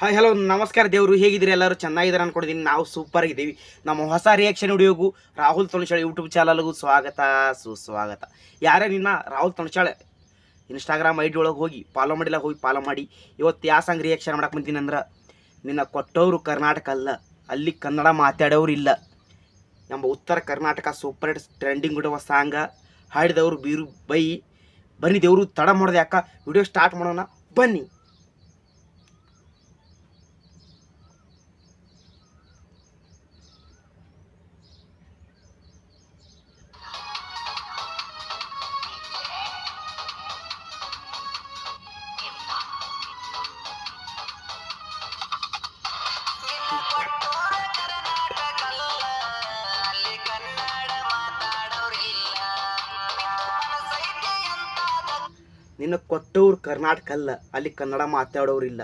Hi hello ನಮಸ್ಕಾರ ದೇವರು, ಹೇಗಿದ್ದೀರಿ ಎಲ್ಲರೂ? ಚೆನ್ನಾಗಿದ್ದಾರೆ ಅನ್ಕೊಂಡಿದ್ದೀನಿ. ನಾವು ಸೂಪರ್ ಇದ್ದೀವಿ ನಮ್ಮ ಹೊಸ ರಿಯಾಕ್ಷನ್ ವಿಡಿಯೋಗೂ ರಾಹುಲ್ ತೊಣಚಾಳೆ ಯೂಟ್ಯೂಬ್ ಚಾನಲ್ಗೂ ಸ್ವಾಗತ, ಸುಸ್ವಾಗತ. ಯಾರೇ ನಿನ್ನ Rahul Tonachale Instagram I D ಒಳಗೆ ಹೋಗಿ ಫಾಲೋ ಮಾಡಿಲ್ಲ, ಹೋಗಿ ಫಾಲೋ ಮಾಡಿ. ಇವತ್ತು ಯಾವ ಸಾಂಗ್ ರಿಯಾಕ್ಷನ್ ಮಾಡಕ್ಕೆ ಬಂತೀನಿ ಅಂದ್ರೆ, ನಿನ್ನ ಕೊಟ್ಟವರು ಕರ್ನಾಟಕ ಅಲ್ಲ, ಅಲ್ಲಿ ಕನ್ನಡ ಮಾತಾಡೋರು ಇಲ್ಲ. ನಮ್ಮ ಉತ್ತರ ಕರ್ನಾಟಕ ಸೂಪರ್ ಹಿಟ್ ಟ್ರೆಂಡಿಂಗ್ ಬಿಡುವ ಸಾಂಗ ಹಾಡಿದವರು ಬೀರು ಬೈ. ಬನ್ನಿ ದೇವರು, ತಡ ಮಾಡೋದು ಯಾಕೆ ವಿಡಿಯೋ ಸ್ಟಾರ್ಟ್ ಮಾಡೋಣ. ಬನ್ನಿ. ನಿನ್ನ ಕೊಟ್ಟವ್ರು ಕರ್ನಾಟಕ ಅಲ್ಲ, ಅಲ್ಲಿ ಕನ್ನಡ ಮಾತಾಡೋರು ಇಲ್ಲ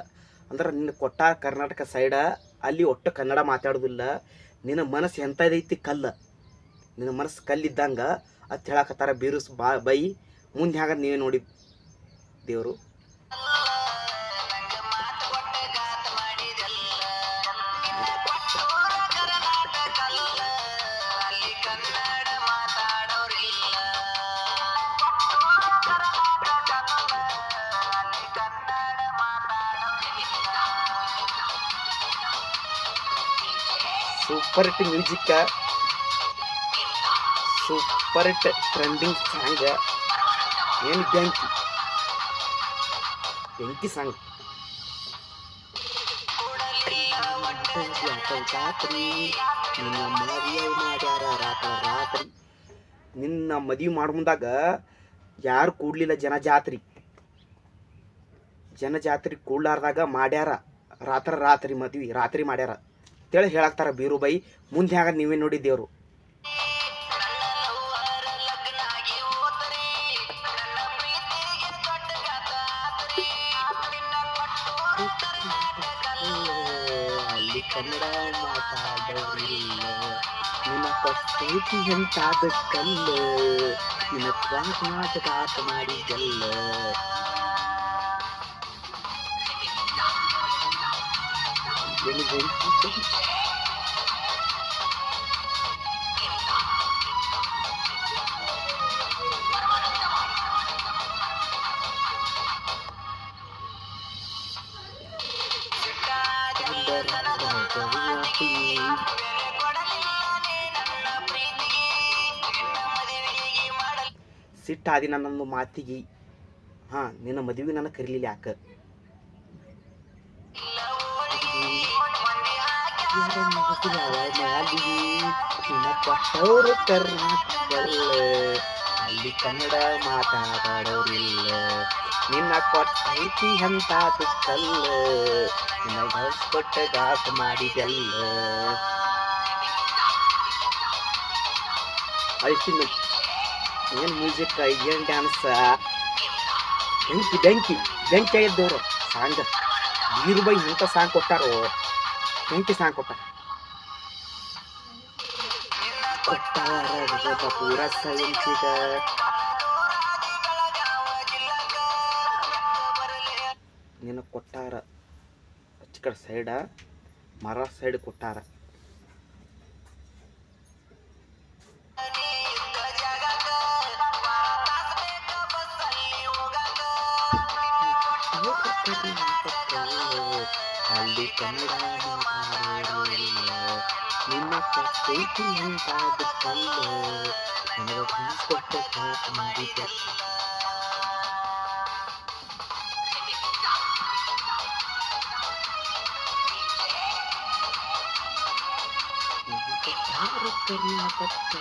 ಅಂದ್ರೆ ನಿನ್ನ ಕೊಟ್ಟ ಕರ್ನಾಟಕ ಸೈಡ ಅಲ್ಲಿ ಒಟ್ಟು ಕನ್ನಡ ಮಾತಾಡೋದಿಲ್ಲ. ನಿನ್ನ ಮನಸ್ಸು ಎಂಥದೈತಿ ಕಲ್ಲ. ನಿನ್ನ ಮನಸ್ಸು ಕಲ್ಲಿದ್ದಂಗೆ, ಅದು ಹೇಳಕತ್ತಾರ ಬೀರುಸ್ ಬಾ ಬೈ. ಮುಂದೆ ಹ್ಯಾಗ ನೀವೇ ನೋಡಿ ದೇವರು. Super hit music super hit trending song ಏನು ಬೆಂಕಿ ಬೆಂಕಿ ಸಾಂಗ್ ರಾತ್ರಿ ನಿನ್ನ ಮದುವೆ ರಾತ್ರಿ ರಾತ್ರಿ ನಿನ್ನ ಮದುವೆ ಮಾಡೋ ಮುಂದಾಗ ಯಾರು ಕೂಡ್ಲಿಲ್ಲ ಜನ ಜಾತ್ರಿ ಜನ ಜಾತ್ರೆ ಕೂಡ್ಲಾರ್ದಾಗ ಮಾಡ್ಯಾರ. ರಾತ್ರಿ ರಾತ್ರಿ ಮದ್ವಿ, ರಾತ್ರಿ ಮಾಡ್ಯಾರ. ಅಂತೇಳಿ ಹೇಳಾಕ್ತಾರ ಬೀರುಬಾಯಿ ಮುಂದೆ ಹ್ಯಾಗ ನೀವೇ ನೋಡಿ ದೇವರು. ಕನ್ನಡ ಮಾತಾಡೋರಿಲ್ಲ. ನಿನ್ನ ಪಸ್ತೈತಿ ಎಂತಾದ ಕಲ್ಲು ನಿನ್ನ ಏನು ಬೆಂಕಿ ಸಿಟ್ಟಾದಿ ನನ್ನೊಂದು ಮಾತಿಗೆ ಹಾ ನಿನ್ನ ಮದುವೆ ನನ್ನ ಕರೀಲಿಲ್ಲ ಯಾಕ? ಕೊಟ್ಟವರು ಕರ್ನಾಟಕಲ್ಲ ಅಲ್ಲಿ ಕನ್ನಡ ಮಾತಾಡೋರಿಲ್ಲ ನಿನ್ನ ಕೊಟ್ಟೈತಿ ಅಂತ ಕಲ್ಲ ನಿನ್ನ ಕೊಟ್ಟ ದಾಸ ಮಾಡಿದಲ್ಲ ಅಲ್ಟಿಮೇಟ್ ಏನು ಮ್ಯೂಸಿಕ್ ಏನು ಡ್ಯಾನ್ಸ್ ಬೆಂಕಿ ಬೆಂಕಿ ಬೆಂಕಿ ಆಗಿದ್ದವರು ಸಾಂಗ್ ಬೀರುಬೈ ಇಂಥ ಸಾಂಗ್ ಕೊಟ್ಟಾರೋ ಬೆಂಕಿ ಸಾಂಗ್ ಕೊಟ್ಟಾರ ಪೂರ ಸೈನ್ಸಿಗ ನಿನ್ನ ಕೊಟ್ಟಾರ. ಕಡೆ ಸೈಡ ಮರ ಸೈಡ್ ಕೊಟ್ಟಾರ. ಅಲ್ಲಿ ಕನ್ನಡ ಮಾತಾಡೋರಿಲ್ಲ ನಿನ್ನ ಕೈತಿ ಅಂತಾದ ಕಲ್ಲು ನನಗೆ ಕೊಟ್ಟ ಕಾಟ ಮಾಡಿದ್ದೆ ಯಾರು ಕರ್ನಾಟಕ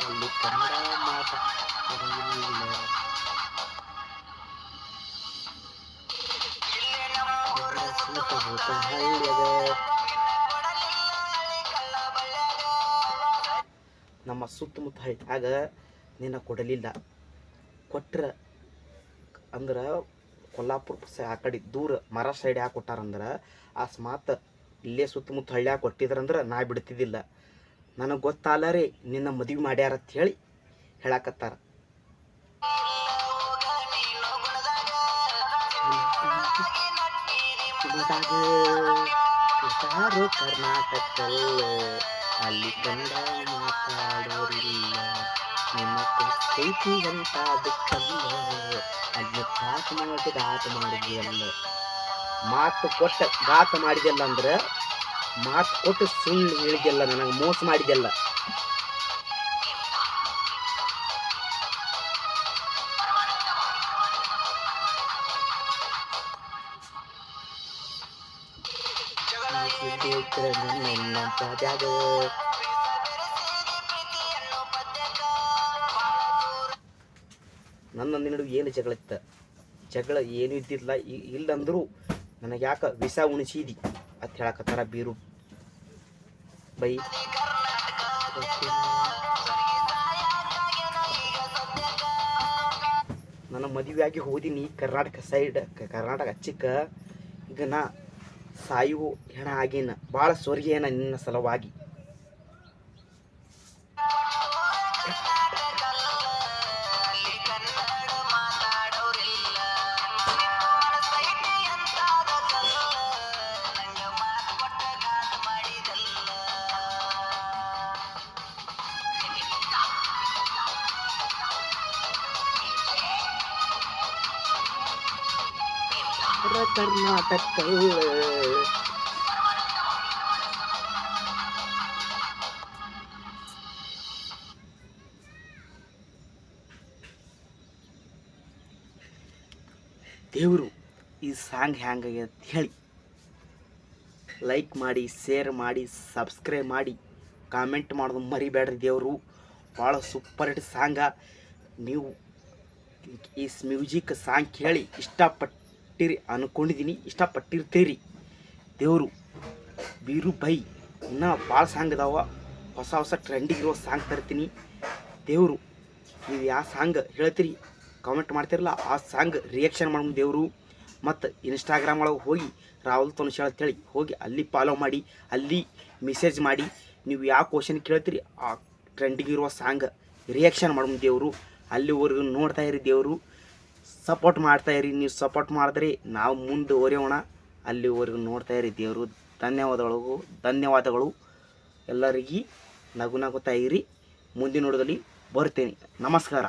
ಅಲ್ಲಿ ಕನ್ನಡ ನಮ್ಮ ಸುತ್ತಮುತ್ತ ಹಳ್ಳ್ಯಾಗ ನಿನ್ನ ಕೊಡಲಿಲ್ಲ. ಕೊಟ್ರ ಅಂದ್ರೆ ಕೊಲ್ಲಾಪುರ ಆ ಕಡೆ ದೂರ ಮರ ಸೈಡ್ ಯಾಕೆ ಕೊಟ್ಟಾರಂದ್ರೆ ಅಸ್ಮಾತ್ ಇಲ್ಲೇ ಸುತ್ತಮುತ್ತ ಹಳ್ಳ್ಯಾಗ ಕೊಟ್ಟಿದ್ರಂದ್ರೆ ನಾ ಬಿಡ್ತಿದ್ದಿಲ್ಲ. ನನಗೆ ಗೊತ್ತಲ್ಲ ರೀ ನಿನ್ನ ಮದುವೆ ಮಾಡ್ಯಾರ ಅಂತ ಹೇಳಿ ಹೇಳಾಕತ್ತಾರ. ಪಶ್ಚಿಮದಾಗ ಯಾರು ಕರ್ನಾಟಕಲ್ಲ ಅಲ್ಲಿ ಕನ್ನಡ ಮಾತಾಡೋರಿಲ್ಲ. ನಿಮ್ಮ ಪ್ರೀತಿ ಅಂತ ಅದಕ್ಕಲ್ಲ ಅಲ್ಲಿ ಘಾತ ಮಾಡಿ ದಾಟ ಮಾಡಿದೆಯಲ್ಲ ಮಾತು ಕೊಟ್ಟ ಘಾತ ಮಾಡಿದೆಲ್ಲ ಅಂದ್ರೆ ಮಾತು ಕೊಟ್ಟು ಸುಳ್ಳು ಹೇಳಿದೆಲ್ಲ, ನನಗೆ ಮೋಸ ಮಾಡಿದೆಲ್ಲ. ನನ್ನ ನಿನಡು ಏನು ಜಗಳ ಇತ್ತ ಜಗಳ ಏನು ಇದ್ದಿಲ್ಲ ಇಲ್ಲಂದ್ರೂ ನನಗೆ ಯಾಕೆ ವಿಷ ಉಣಿಸಿದಿ ಅಂತ ಹೇಳಕತ್ತಾರ ಬೀರು. ಬೈ. ನನ್ನ ಮದುವೆಯಾಗಿ ಹೋದಿನಿ ಕರ್ನಾಟಕ ಸೈಡ್ ಕರ್ನಾಟಕ ಚಿಕ್ಕ. ಈಗ ನಾ ಸಾಯುವು ಹೆಣ ಆಗೇನ ಭಾಳ ಸ್ವರ್ಗೇನ ನಿನ್ನ ಸಲುವಾಗಿ. ಕರ್ನಾಟಕ ದೇವರು ಈ ಸಾಂಗ್ ಹ್ಯಾಂಗಾಗ್ಯದ ಅಂತ ಹೇಳಿ. ಲೈಕ್ ಮಾಡಿ ಶೇರ್ ಮಾಡಿ ಸಬ್ಸ್ಕ್ರೈಬ್ ಮಾಡಿ ಕಾಮೆಂಟ್ ಮಾಡೋದು ಮರಿಬೇಡ್ರಿ ದೇವರು. ಭಾಳ ಸೂಪರ್ ಹಿಟ್ ಸಾಂಗ. ನೀವು ಈ ಮ್ಯೂಸಿಕ್ ಸಾಂಗ್ ಕೇಳಿ ಇಷ್ಟಪಟ್ಟಿರಿ ಅನ್ಕೊಂಡಿದ್ದೀನಿ ಇಷ್ಟಪಟ್ಟಿರ್ತೀರಿ. ದೇವರು, ಬೀರು ಬೈ, ಇನ್ನೂ ಭಾಳ ಸಾಂಗ್ ಅದಾವ. ಹೊಸ ಹೊಸ ಟ್ರೆಂಡಿಗೆ ಇರೋ ಸಾಂಗ್ ತರ್ತೀನಿ. ದೇವರು, ನೀವು ಯಾವ ಸಾಂಗ್ ಹೇಳ್ತೀರಿ ಕಾಮೆಂಟ್ ಮಾಡ್ತಿರಲ್ಲ, ಆ ಸಾಂಗ್ ರಿಯಾಕ್ಷನ್ ಮಾಡೋದು ದೇವರು. ಮತ್ತು ಇನ್ಸ್ಟಾಗ್ರಾಮ್ ಒಳಗೆ ಹೋಗಿ ರಾಹುಲ್ ತನುಷ್ ಅಂತೇಳಿ ಹೋಗಿ ಅಲ್ಲಿ ಫಾಲೋ ಮಾಡಿ, ಅಲ್ಲಿ ಮೆಸೇಜ್ ಮಾಡಿ, ನೀವು ಯಾವ ಕ್ವಶನ್ ಕೇಳ್ತೀರಿ, ಆ ಟ್ರೆಂಡಿಗೆ ಇರುವ ಸಾಂಗ್ ರಿಯಾಕ್ಷನ್ ಮಾಡೋದು ದೇವರು. ಅಲ್ಲಿವರೆಗೂ ನೋಡ್ತಾ ಇರಿ ದೇವರು. ಸಪೋರ್ಟ್ ಮಾಡ್ತಾ ಇರಿ, ನೀವು ಸಪೋರ್ಟ್ ಮಾಡಿದ್ರಿ, ನಾವು ಮುಂದೆ ಓರೆಯೋಣ ಅಲ್ಲಿವರೆಗೂ ನೋಡ್ತಾ ಇರಿ ದೇವರು. ಧನ್ಯವಾದಗಳು ಧನ್ಯವಾದಗಳು. ಎಲ್ಲರಿಗೆ ನಗು ನಗುತ್ತಾ ಇರಿ. ಮುಂದಿನ ನೋಡೋದಲ್ಲಿ ಬರ್ತೇನೆ ನಮಸ್ಕಾರ.